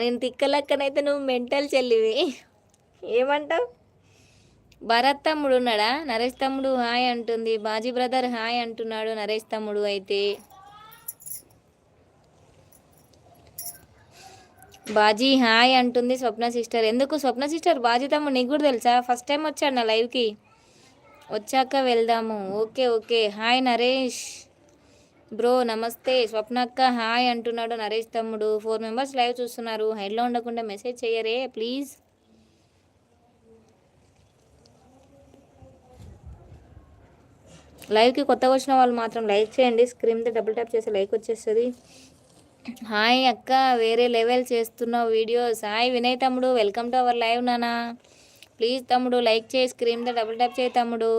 నేను తిక్కలక్కనైతే నువ్వు మెంటల్ చెల్లివి. ఏమంటావు? భరత్ తమ్ముడు ఉన్నాడా? నరేష్ తమ్ముడు హాయ్ అంటుంది. బాజీ బ్రదర్ హాయ్ అంటున్నాడు నరేష్ తమ్ముడు అయితే. బాజీ హాయ్ అంటుంది స్వప్న సిస్టర్. ఎందుకు స్వప్న సిస్టర్? బాజీ తమ్ముడు నీకు కూడా తెలుసా? ఫస్ట్ టైం వచ్చాడు నా లైవ్కి. వచ్చాక వెళ్దాము. Okay okay. Hi Naresh. Bro నమస్తే. స్వప్నక్క హాయ్ అంటున్నాడు నరేష్ తమ్ముడు. ఫోర్ మెంబర్స్ లైవ్ చూస్తున్నారు. హైడ్లో ఉండకుండా మెసేజ్ చేయరే ప్లీజ్. లైవ్కి కొత్తగా వచ్చిన వాళ్ళు మాత్రం లైక్ చేయండి. స్క్రీన్ డబుల్ ట్యాప్ చేసి లైక్ వచ్చేస్తుంది. హాయ్ అక్క వేరే లెవెల్ చేస్తున్న వీడియోస్. హాయ్ వినయ్ తమ్ముడు వెల్కమ్ టు అవర్ లైవ్ నానా. ప్లీజ్ తమ్ముడు లైక్ చేయి. స్క్రీన్ డబుల్ ట్యాప్ చేయి తమ్ముడు.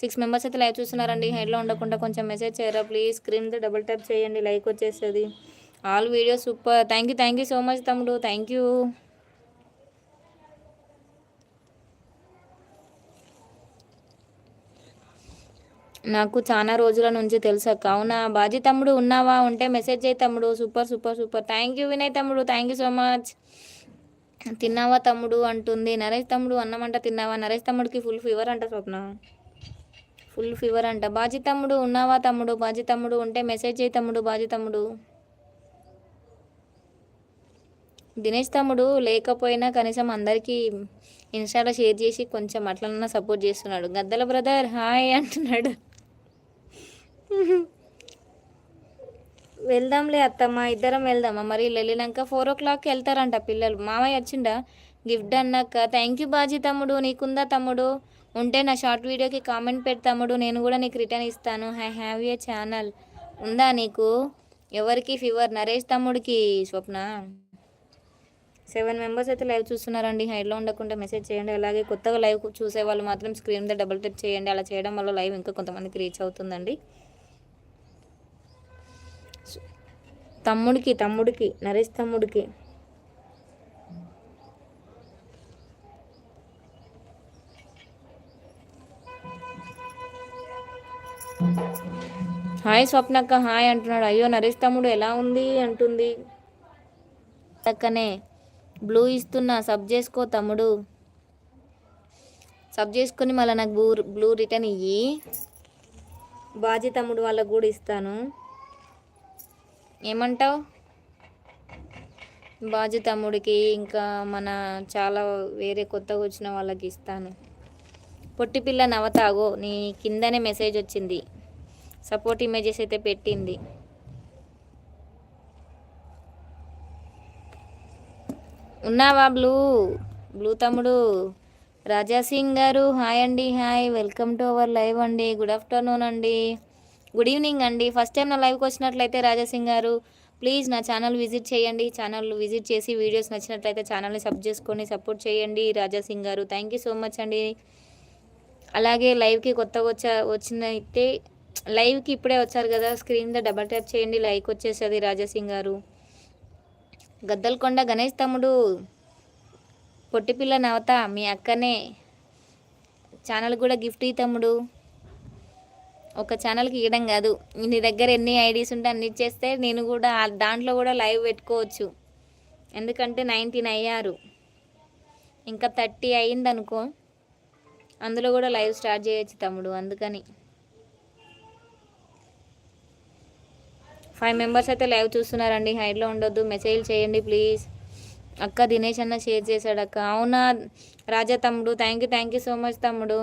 సిక్స్ మెంబర్స్ అయితే లైవ్ చూస్తున్నారండి. హెడ్లో ఉండకుండా కొంచెం మెసేజ్ చేయరా ప్లీజ్ స్క్రీన్ డబుల్ ట్యాప్ చేయండి. లైక్ వచ్చేస్తుంది. All video super thank you thank you so much తమ్ముడు. థ్యాంక్ యూ నాకు చాలా రోజుల నుంచి తెలుసా అవునా? బాజీ తమ్ముడు ఉన్నావా? ఉంటే మెసేజ్ చేయి తమ్ముడు. Super super super thank you Vinay తమ్ముడు. థ్యాంక్ యూ సో మచ్ తిన్నావా తమ్ముడు? అంటుంది. నరేష్ తమ్ముడు అన్నమంట తిన్నావా? నరేష్ తమ్ముడికి ఫుల్ ఫీవర్ అంట స్వప్న. ఫుల్ ఫీవర్ అంట. బాజీ తమ్ముడు ఉన్నావా తమ్ముడు? బాజీ తమ్ముడు ఉంటే మెసేజ్ చేయి తమ్ముడు బాజీ తమ్ముడు. దినేష్ తమ్ముడు లేకపోయినా కనీసం అందరికీ ఇన్స్టాలో షేర్ చేసి కొంచెం అట్లన్నా సపోర్ట్ చేస్తున్నాడు. గద్దల బ్రదర్ హాయ్ అంటున్నాడు. వెళ్దాంలే అత్తమ్మ ఇద్దరం వెళ్దామా? మరి వెళ్ళినాక ఫోర్ ఓ క్లాక్కి వెళ్తారంట పిల్లలు. మామయ్య వచ్చిండా? గిఫ్ట్ అన్నాక. థ్యాంక్ యూ బాజీ తమ్ముడు నీకుందా తమ్ముడు? ఉంటే నా షార్ట్ వీడియోకి కామెంట్ పెట్టి తమ్ముడు నేను కూడా నీకు రిటర్న్ ఇస్తాను. I have a channel. ఉందా నీకు? ఎవరికి? ఫీవర్? నరేష్ తమ్ముడికి స్వప్న? సెవెన్ మెంబర్స్ అయితే లైవ్ చూస్తున్నారండి. హైడ్లో ఉండకుండా మెసేజ్ చేయండి. అలాగే కొత్తగా లైవ్ చూసే వాళ్ళు మాత్రం స్క్రీన్ మీద డబుల్ టెప్ చేయండి. అలా చేయడం వల్ల లైవ్ ఇంకా కొంతమందికి రీచ్ అవుతుందండి. తమ్ముడికి తమ్ముడికి నరేష్ తమ్ముడికి. హాయ్ స్వప్నక్క హాయ్ అంటున్నాడు. అయ్యో నరేష్ తమ్ముడు ఎలా ఉంది? అంటుంది. పక్కనే బ్లూ ఇస్తున్నా సబ్ చేసుకో తమ్ముడు. సబ్ చేసుకొని మళ్ళీ నాకు బ్లూ బ్లూ రిటర్న్ ఇయ్యి. బాజీ తమ్ముడు వాళ్ళకు కూడా ఇస్తాను. ఏమంటావు? బాజీ తమ్ముడికి ఇంకా మన చాలా వేరే కొత్తగా వచ్చిన వాళ్ళకి ఇస్తాను. పొట్టి పిల్ల నవతాగో నీ కిందనే మెసేజ్ వచ్చింది. సపోర్ట్ ఇమేజెస్ అయితే పెట్టింది. ఉన్నావా బ్లూ? బ్లూ తమ్ముడు. రాజా సింగ్ గారు హాయ్ అండి hi. Welcome to our live అండి. గుడ్ ఆఫ్టర్నూన్ అండి. గుడ్ ఈవినింగ్ అండి. ఫస్ట్ టైం నా లైవ్కి వచ్చినట్లయితే రాజా సింగ్ గారు ప్లీజ్ నా ఛానల్ విజిట్ చేయండి. ఛానల్ విజిట్ చేసి వీడియోస్ నచ్చినట్లయితే ఛానల్ని సబ్ చేసుకొని సపోర్ట్ చేయండి రాజా సింగ్ గారు. థ్యాంక్ యూ సో మచ్ అండి. అలాగే లైవ్కి కొత్తగా వచ్చా వచ్చినైతే లైవ్కి ఇప్పుడే వచ్చారు కదా స్క్రీన్ మీద డబల్ ట్యాప్ చేయండి లైక్ వచ్చేసది రాజాసింగ్ గారు. గద్దలకొండ గణేష్ తమ్ముడు పొట్టిపిల్ల నవత మీ అక్కనే ఛానల్ కూడా గిఫ్ట్ ఈ తమ్ముడు. ఒక ఛానల్కి ఇవ్వడం కాదు నీ దగ్గర ఎన్ని ఐడీస్ ఉంటే అన్ని ఇచ్చేస్తే నేను కూడా దాంట్లో కూడా లైవ్ పెట్టుకోవచ్చు. ఎందుకంటే నైన్టీన్ అయ్యారు. ఇంకా థర్టీ అయ్యింది అనుకో అందులో కూడా లైవ్ స్టార్ట్ చేయొచ్చు తమ్ముడు అందుకని. ఫైవ్ మెంబర్స్ అయితే లైవ్ చూస్తున్నారండి హైడ్లో ఉండొద్దు మెసేజ్ చేయండి ప్లీజ్. అక్క దినేష్ అన్న షేర్ చేశాడు అక్క. అవునా రాజా తమ్ముడు thank you thank you so much తమ్ముడు.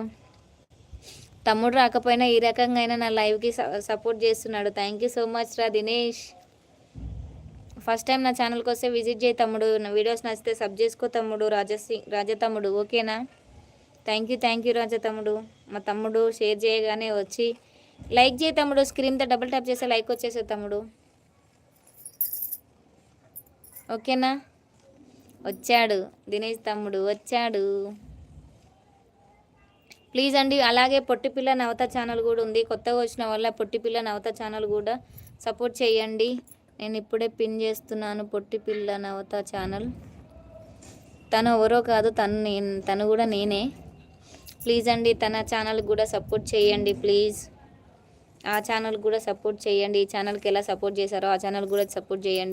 తమ్ముడు రాకపోయినా ఈ రకంగా అయినా నా లైవ్కి సపోర్ట్ చేస్తున్నాడు. థ్యాంక్ యూ సో మచ్ రా దినేష్. ఫస్ట్ టైం నా ఛానల్కి వస్తే విజిట్ చేయి తమ్ముడు. వీడియోస్ నచ్చితే సబ్ చేసుకో తమ్ముడు రాజశ్రీ రాజా తమ్ముడు ఓకేనా? Thank you thank you Raja తమ్ముడు. మా తమ్ముడు షేర్ చేయగానే వచ్చి లైక్ చేయి తమ్ముడు స్క్రీన్తో డబుల్ ట్యాప్ చేస్తే లైక్ వచ్చేసే తమ్ముడు. ఓకేనా వచ్చాడు. దినేష్ తమ్ముడు వచ్చాడు. ప్లీజ్ అండి అలాగే పొట్టిపిల్ల నవత ఛానల్ కూడా ఉంది. కొత్తగా వచ్చిన వల్ల పొట్టిపిల్ల నవత ఛానల్ కూడా సపోర్ట్ చేయండి. నేను ఇప్పుడే పిన్ చేస్తున్నాను పొట్టిపిల్ల నవత ఛానల్ తను ఎవరో కాదు తను నేను తను కూడా నేనే. ప్లీజ్ అండి తన ఛానల్ కూడా సపోర్ట్ చేయండి ప్లీజ్. ఆ ఛానల్ కూడా సపోర్ట్ చేయండి. ఈ ఛానల్కి ఎలా సపోర్ట్ చేశారో ఆ ఛానల్ కూడా సపోర్ట్ చేయండి.